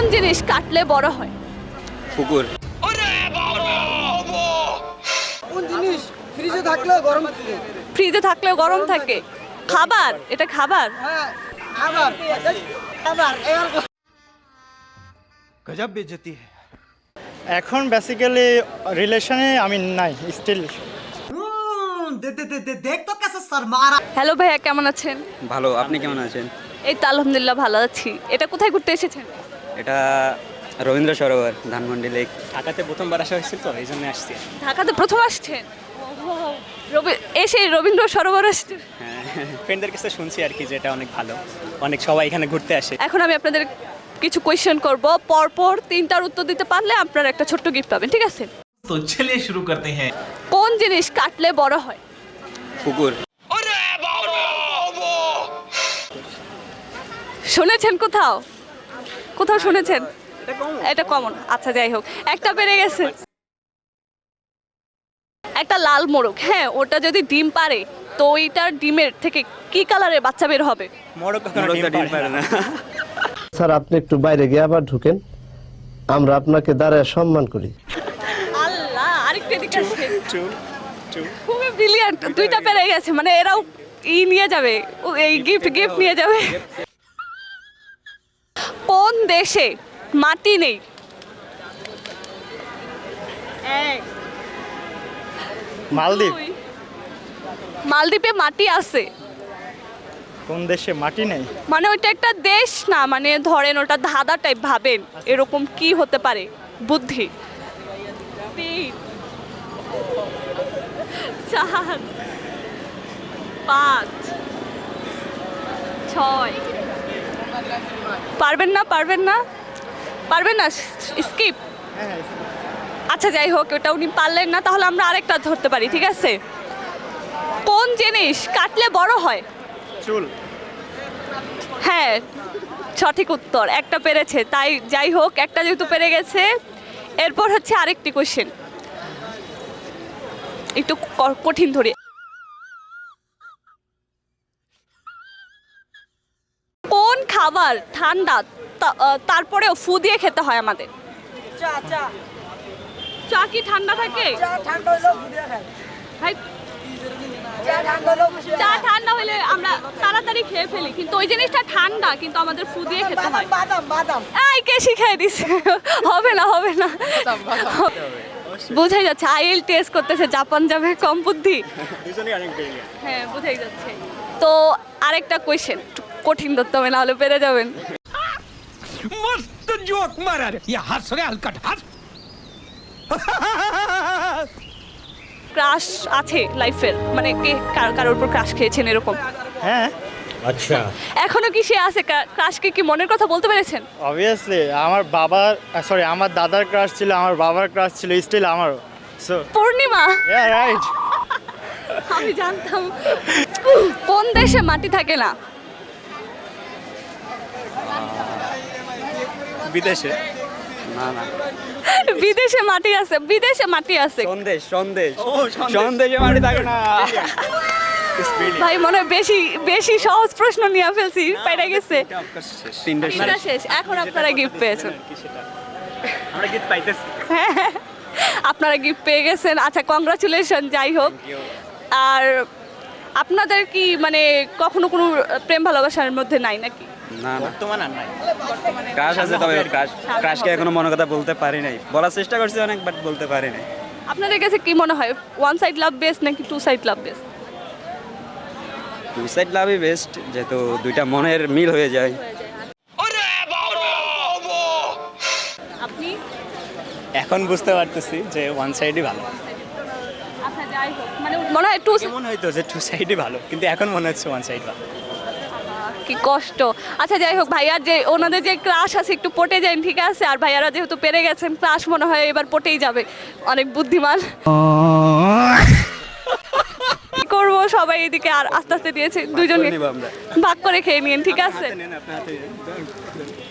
কোন জিনিস কাটলে বড় হয়। কুকুর কোন জিনিস ফ্রিজে থাকলেও গরম থাকে। ফ্রিজে থাকলেও গরম থাকে। খাবার? এটা খাবার? হ্যাঁ খাবার। খাবার গজব বেজতি এখন বেসিক্যালি রিলেশনে আমি নাই স্টিল হ্যালো ভাইয়া কেমন আছেন? ভালো আপনি কেমন আছেন? এই তো আলহামদুলিল্লাহ ভালো আছি। এটা কোথায় ঘুরতে এসেছেন? এটা রবীন্দ্র সরোবর ধানমন্ডি লেক। ঢাকাতে প্রথমবার আসা হয়েছে তো এই জন্য আসছি। ঢাকাতে প্রথম আসছেন? এসে রবীন্দ্র সরোবর আসছে। হ্যাঁ, ফ্রেন্ডদের কাছে শুনছি আর কি যে এটা অনেক ভালো। অনেক সবাই এখানে ঘুরতে আসে। এখন আমি আপনাদের কিছু কোয়েশ্চেন করব। পরপর তিনটার উত্তর দিতে পারলে আপনারা একটা ছোট্ট গিফট পাবেন ঠিক আছে? তো চলে শুরু করতে হ্যাঁ। কোন জিনিস কাটলে বড় হয়? কুকুর শুনেছেন কোথাও? কোথাও শুনেছেন? এটা কমন আচ্ছা যাই হোক। একটা বেড়ে গেছে। একটা লাল মোরগ। হ্যাঁ ওটা যদি ডিম পারে তো ওইটার ডিমের থেকে কি কালারের বাচ্চা বের হবে? মোরগ ডিম ডিম পারে পারে না। না। স্যার আপনি একটু বাইরে গিয়ে আবার ঢুকেন। আমরা আপনাকে দাঁড়ায় সম্মান করি। আল্লাহ আরেকটা খুবই ব্রিলিয়ান্ট দুইটা পেরে গেছে। মানে এরাও ই নিয়ে যাবে। ও এই গিফট গিফট নিয়ে যাবে। দেশে মাটি নেই। মালদ্বীপ? মালদ্বীপে মাটি আছে। কোন দেশে মাটি নেই? মানে ওইটা একটা দেশ না মানে ধরেন ওটা ধাঁধা টাইপ ভাবেন এরকম কি হতে পারে? বুদ্ধি। চার পাঁচ ছয়। পারবেন না পারবেন না? পারবেন না? স্কিপ? আচ্ছা যাই হোক ওটা উনি পারলেন না তাহলে আমরা আরেকটা ধরতে পারি ঠিক আছে? কোন জিনিস কাটলে বড় হয়? চুল। হ্যাঁ সঠিক উত্তর একটা পেরেছে। তাই যাই হোক একটা যেহেতু পেরে গেছে এরপর হচ্ছে আরেকটি কোশ্চেন একটু কঠিন ধরে কোন খাবার ঠান্ডা তা- তারপরেও ফু দিয়ে খেতে হয় আমাদের। চা চা। চা কি ঠান্ডা থাকে? চা ঠান্ডা ভাই চা হলে আমরা তাড়াতাড়ি খেয়ে ফেলি কিন্তু ওই জিনিসটা ঠান্ডা কিন্তু আমাদের ফু দিয়ে খেতে হয়। বাদাম বাদাম। এই কে শিখাই দিছে। হবে না হবে না। বোঝাই যাচ্ছে আইএল টেস্ট করতেছে জাপান যাবে কম বুদ্ধি। হ্যাঁ বোঝাই যাচ্ছে। তো আরেকটা কোয়েশ্চেন কঠিন ধরতে হবে নাহলে পেরে যাবেন। মস্ত জোক মারার। ইয়া হাস রে হালকাট হাস। ক্রাশ আছে লাইফের মানে কে কারোর উপর ক্রাশ খেয়েছেন এরকম? হ্যাঁ। আচ্ছা। এখনও কি সে আছে? ক্রাশকে কি মনের কথা বলতে পেরেছেন? অবভিয়াসলি আমার বাবার সরি আমার দাদার ক্রাশ ছিল আমার বাবার ক্রাশ ছিল স্টিল আমারও। সো পূর্ণিমা? রাইট আমি জানতাম কোন দেশে মাটি থাকে না? বিদেশে? না না। বিদেশে মাটি আছে বিদেশে মাটি আছে। সন্দেশ সন্দেশ। ও, সন্দেশে। মাটি থাকে না। ভাই মনে হয় বেশি বেশি সহজ প্রশ্ন নিয়ে ফেলছি পেরে গেছে। তিনটা শেষ। এখন আপনারা গিফট পেয়েছেন। আমরা গীত পাইতেছি। আপনারা গিফট পেয়ে গেছেন। আচ্ছা কংগ্রাচুলেশন যাই হোক। আর আপনাদের কি মানে কখনো কোনো প্রেম ভালোবাসার মধ্যে নাই নাকি? না না। বর্তমান আর নাই। ক্রাশ আছে তবে ক্রাশ ক্রাশকে এখনও মনে কথা বলতে পারি নাই। বলার চেষ্টা করছি অনেক বাট বলতে পারি নাই। আপনাদের কাছে কি মনে হয়? ওয়ান সাইড লাভ বেস্ট নাকি two side love best two side লাভই বেস্ট যেহেতু দুইটা মনের মিল হয়ে যায়। আপনি? এখন বুঝতে পারতেছি যে ওয়ান সাইডই ভালো। আচ্ছা যাই হোক। মানে মনে হয় টু মনে হয়তো যে টু সাইডই ভালো কিন্তু এখন মনে হচ্ছে ওয়ান সাইড ভালো। কি কষ্ট। আচ্ছা যাই হোক ভাইয়ার যে ওনাদের যে ক্লাস আছে একটু পটে যায় ঠিক আছে? আর ভাইয়ারা যেহেতু পেরে গেছেন ক্লাস মনে হয় এবার পটেই যাবে। অনেক বুদ্ধিমান। করব সবাই এদিকে আর আস্তে আস্তে দিয়েছে। দুজনে ভাগ করে খেয়ে নিন ঠিক আছে?